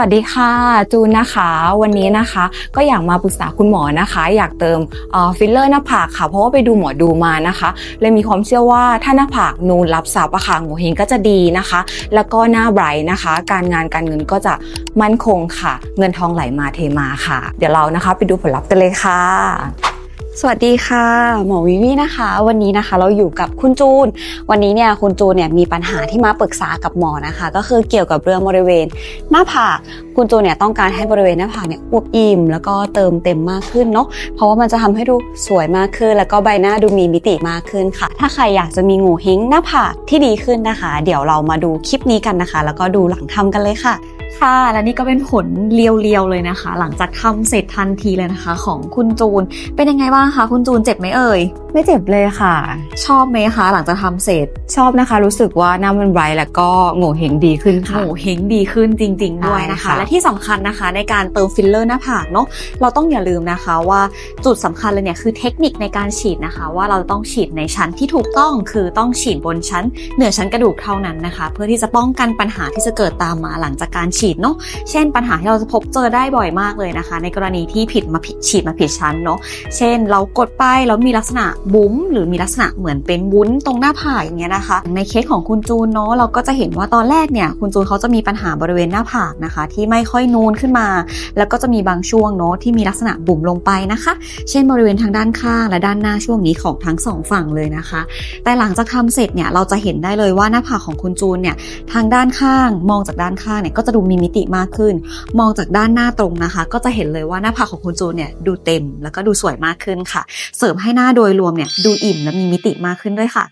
วัสดีค่ะจูนนะคะ วันนี้นะคะ ก็อยากมาปรึกษาคุณหมอนะคะ อยากเติมออฟิลเลอร์หน้าผากค่ะ เพราะว่าไปดูหมอดูมานะคะเลยมีความเชื่อว่าถ้าหน้าผากนูนรับสับอะค่ะโงเฮงก็จะดีนะคะ แล้วก็หน้าไบรท์นะคะ การงานการเงินก็จะมั่นคงค่ะ เงินทองไหลมาเทมาค่ะ เดี๋ยวเรานะคะ ไปดูผลลัพธ์กันเลยค่ะ สวัสดีค่ะ หมอวิวีนะคะ วันนี้นะคะเราอยู่กับคุณจูน วันนี้เนี่ยคุณจูนเนี่ยมีปัญหาที่มาปรึกษากับหมอนะคะ ก็คือเกี่ยวกับเรื่องบริเวณหน้าผากคุณจูนเนี่ยต้องการให้บริเวณหน้าผากเนี่ยอวบอิ่มแล้วก็เติมเต็มมากขึ้นเนาะเพราะว่ามันจะทำให้ดูสวยมากขึ้น แล้วก็ใบหน้าดูมีมิติมากขึ้นค่ะ ถ้าใครอยากจะมีงูเฮงหน้าผากที่ดีขึ้นนะคะ เดี๋ยวเรามาดูคลิปนี้กันนะคะ แล้วก็ดูหลังทำกันเลยค่ะ ค่ะ และนี่ก็เป็นผลเรียวๆเลยนะคะ หลังจากทำเสร็จทันทีเลยนะคะ ของคุณจูน เป็นยังไงบ้างคะคุณจูนเจ็บไหมเอ่ย ไม่เจ็บเลยค่ะ ชอบไหมคะ หลังจากทำเสร็จ ชอบนะคะ รู้สึกว่าหน้ามันไบรท์แล้วก็โงเฮงดีขึ้นค่ะโหเฮงดีขึ้นจริง ๆ ด้วยนะคะใช่ค่ะและที่สำคัญนะคะ ในการเติมฟิลเลอร์หน้าผากเนาะเราต้องอย่าลืมนะคะว่าจุดสำคัญเลยเนี่ยคือเทคนิคในการฉีดนะคะ ว่าเราต้องฉีดในชั้นที่ถูกต้องคือต้องฉีดบนชั้น เหนือชั้นกระดูกเท่านั้นนะคะ เพื่อที่จะป้องกันปัญหาที่จะเกิดตามมาหลังจากการฉีดเนาะเช่น ปัญหาที่เราจะพบเจอได้บ่อยมากเลยนะคะ ในกรณีที่ผิดมาผิดฉีดมาผิดชั้นเนาะเช่น เรากดไปแล้วมีลักษณะบุ๋มหรือมีลักษณะเหมือนเป็นวุ้นตรงหน้าผากอย่างเงี้ยนะคะ ในเคสของคุณจูนเนาะเราก็จะเห็นว่าตอนแรกเนี่ยคุณจูนเขาจะมีปัญหาบริเวณหน้าผากนะคะ ที่ไม่ค่อยนูนขึ้นมา แล้วก็จะมีบางช่วงเนาะที่มีลักษณะบุ๋มลงไปนะคะ เช่นบริเวณทางด้านข้างและด้านหน้าช่วงนี้ของทั้งสองฝั่งเลยนะคะ แต่หลังจากทำเสร็จเนี่ยเราจะเห็นได้เลยว่าหน้าผากของคุณจูนเนี่ยทางด้านข้าง มองจากด้านข้างเนี่ยก็จะดูมีมิติมากขึ้น มองจากด้านหน้าตรงนะคะ ก็จะเห็นเลยว่าหน้าผากของคุณจูนเนี่ยดูเต็ม แล้วก็ดูสวยมากขึ้นค่ะ เสริมให้หน้าโดยรวมเนี่ยดูอิ่มและมีมิติมากขึ้นด้วยค่ะ